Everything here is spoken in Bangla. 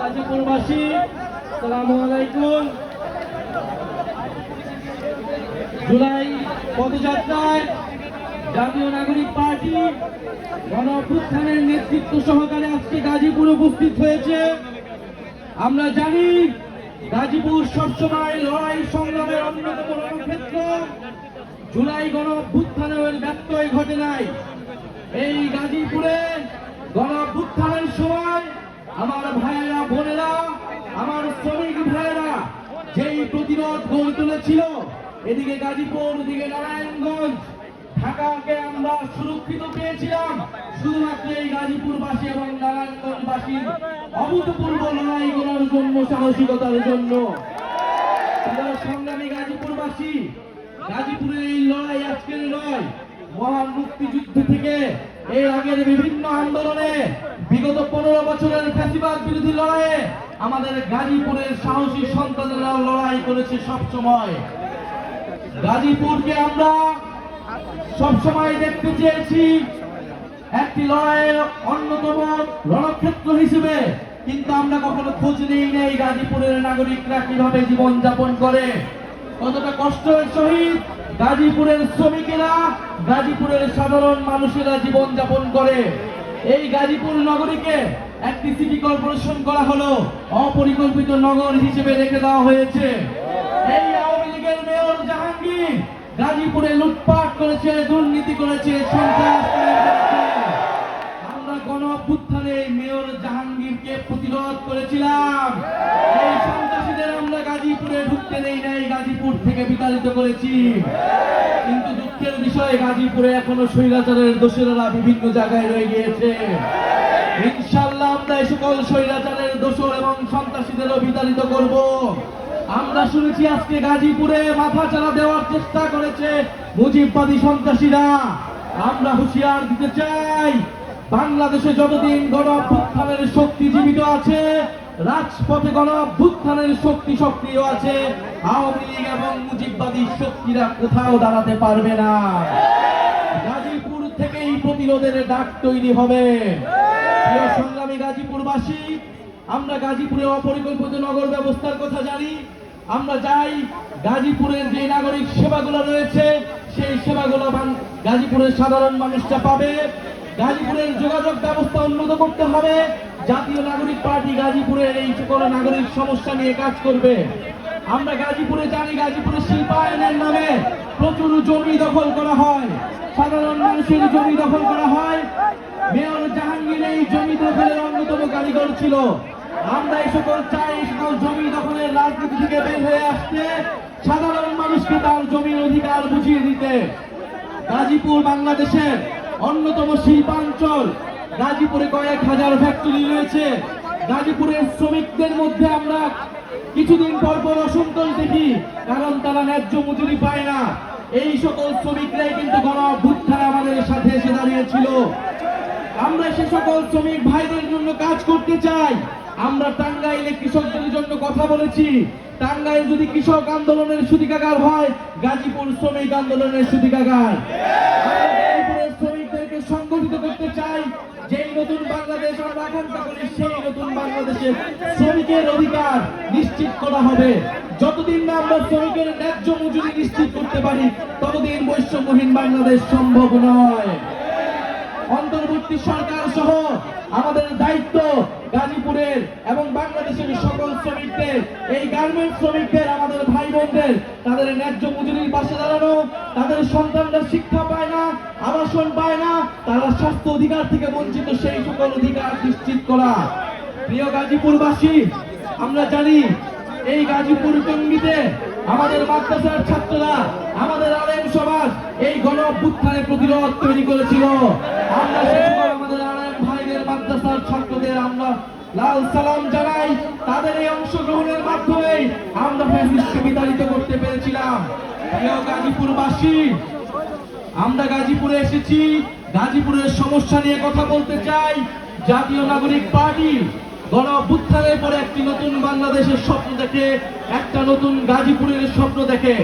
গাজীপুরবাসী সালামু জুলাই পদযাত্রায় জাতীয় নাগরিক পার্টি গণ নেতৃত্ব সহকারে আজকে গাজীপুর উপস্থিত হয়েছে। আমরা জানি গাজীপুর সবসময় লড়াই সংগ্রামের অন্যতম রণক্ষেত্র। জুলাই গণ অভ্যুত্থানের ব্যত্যয় ঘটে নাই। এই গাজীপুরে গণ অভ্যুত্থানের সময় আমার ভাইয়েরা, বোনেরা, আমার শ্রমিক ভাইয়েরা যেই প্রতিরোধ গড়ে তুলেছিল, এদিকে গাজীপুর, ওদিকে নারায়ণগঞ্জ, ঢাকাকে আমরা সুরক্ষিত পেয়েছিলাম। শুধুমাত্র এই গাজীপুরবাসী এবং নারায়ণগঞ্জবাসীর অভূতপূর্ব লড়াই করার জন্য, সাহসিকতার জন্য। সংগ্রামী গাজীপুরবাসী গাজীপুরের এই লড়াই আজকের নয় মহান মুক্তিযুদ্ধ থেকে এর আগের বিভিন্ন আন্দোলনে বিগত পনেরো বছরের ফ্যাসিবাদ বিরোধী লড়াইয়ে আমাদের গাজীপুরের সাহসী সন্তানেরা লড়াই করেছে সব সময় গাজীপুরকে আমরা সব সময় দেখতে চেয়েছি। একটি লড়াইয়ের অন্যতম রণক্ষেত্র হিসেবে, কিন্তু আমরা কখনো খোঁজ নেই নেই গাজীপুরের নাগরিকরা কীভাবে জীবন যাপন করে। কতটা কষ্টের সহিত গাজীপুরের শ্রমিকেরা গাজীপুরের সাধারণ মানুষেরা জীবন যাপন করে এই গাজীপুর নগরীকে একটি সিটি কর্পোরেশন করা হলো, অপরিকল্পিত নগর হিসেবে রেখে দেওয়া হয়েছে এই আওয়ামী লীগের মেয়র জাহাঙ্গীর গাজীপুরে লুটপাট করেছে, দুর্নীতি করেছে, সন্ত্রাস। আমরা গণ অভ্যুত্থানে মেয়র জাহাঙ্গীরকে প্রতিরোধ করেছিলাম। এই সন্ত্রাসীদের আমরা গাজীপুরে ঢুকতে দেই নাই, গাজীপুর থেকে বিতাড়িত করেছি। কিন্তু দুঃখের বিষয়, গাজীপুরে এখনও স্বৈরাচারের দোষরেরা বিভিন্ন জায়গায় রয়ে গিয়েছে। ইনশাল্লাহ আমরা এই সকল স্বৈরাচারের দোষর এবং সন্ত্রাসীদেরও বিতাড়িত করব। আমরা শুনেছি আজকে গাজীপুরে মাথা চালা দেওয়ার চেষ্টা করেছে মুজিববাদী সন্ত্রাসীরা। আমরা হুঁশিয়ার দিতে চাই বাংলাদেশে যতদিন গণঅভ্যুত্থানের শক্তি জীবিত আছে, রাজপথে গণঅভ্যুত্থানের শক্তি সক্রিয় আছে, আওয়ামী লীগ এবং মুজিববাদী শক্তিরা কোথাও দাঁড়াতে পারবে না। গাজীপুর থেকেই প্রতিরোধের ডাক তৈরি হবে। সংগ্রামী গাজীপুরবাসী, আমরা গাজীপুরে অপরিকল্পিত নগর ব্যবস্থার কথা জানি। আমরা যাই, গাজীপুরের যে নাগরিক সেবাগুলো রয়েছে, সেই সেবাগুলো গাজীপুরের সাধারণ মানুষটা পাবে। গাজীপুরের যোগাযোগ ব্যবস্থা উন্নত করতে হবে। জাতীয় নাগরিক পার্টি গাজীপুরের এই সকল নাগরিক সমস্যা নিয়ে কাজ করবে। আমরা গাজীপুরে জানি গাজীপুরের শিল্পায়নের নামে প্রচুর জমি দখল করা হয়। সাধারণ মানুষের জমি দখল করা হয়। মেয়র জাহাঙ্গীর এই জমি দখলের অন্যতম কারিগর ছিল। আমরা এই সকল চাই, এই সকল জমি দখলের রাজনীতি থেকে বের হয়ে আসতে, সাধারণ মানুষকে তার জমির অধিকার বুঝিয়ে দিতে। গাজীপুর বাংলাদেশের অন্যতম শিল্পাঞ্চল। গাজীপুরে কয়েক হাজার ফ্যাক্টরি রয়েছে। গাজীপুরের শ্রমিকদের মধ্যে আমরা কিছুদিন পর পর অসন্তোষ দেখি, কারণ তারা ন্যায্য মজুরি পায় না। এই সকল শ্রমিকরাই কিন্তু গণ অভ্যুত্থানে আমাদের সাথে এসে দাঁড়িয়েছিল। আমরা সে সকল শ্রমিক ভাইদের জন্য কাজ করতে চাই। আমরা টাঙ্গাইলে কৃষকদের জন্য কথা বলেছি। টাঙ্গাইল যদি কৃষক আন্দোলনের সুদিকাগার হয়, গাজীপুর শ্রমিক আন্দোলনের শ্রমিকদেরকে করতে চাই, যেই নতুন বাংলাদেশ আমরা আকাঙ্ক্ষা করি, সেই নতুন বাংলাদেশের শ্রমিকের অধিকার নিশ্চিত করা হবে। যতদিন না আমরা শ্রমিকের ন্যায্য মজুরি নিশ্চিত করতে পারি, ততদিন বৈষম্যহীন বাংলাদেশ সম্ভব নয়। অন্তর্বর্তী সরকার সহ আমাদের দায়িত্ব গাজীপুরের এবং বাংলাদেশের সকল শ্রমিকদের, এই গার্মেন্ট শ্রমিকদের আমাদের বোনদের তাদের ন্যায্য মজুরির পাশে দাঁড়ানো, তাদের সন্তানরা শিক্ষা পায় না, আবাসন পায় না, তারা স্বাস্থ্য অধিকার থেকে বঞ্চিত, সেই সকল অধিকার নিশ্চিত করা। প্রিয় গাজীপুরবাসী, আমরা জানি এই গাজীপুর টঙ্গিতে আমাদের মাদ্রাসার ছাত্ররা, আমাদের আলেম সমাজ এই গণ প্রতিরোধ তৈরি করেছিল। আমরা আমাদের আলেম ভাইদের মাদ্রাসার ছাত্রদের আমরা লাল সালাম জানাই, তাদের এই অংশগ্রহণের মাধ্যমে আমরা ফ্যাসিস্টকে বিতাড়িত করতে পেরেছিলাম। গাজীপুরবাসী, আমরা গাজীপুরে এসেছি, গাজীপুরের সমস্যা নিয়ে কথা বলতে চাই। জাতীয় নাগরিক পার্টি গণ পরে একটি নতুন বাংলাদেশের স্বপ্ন দেখে, একটা নতুন গাজীপুরের স্বপ্ন দেখে।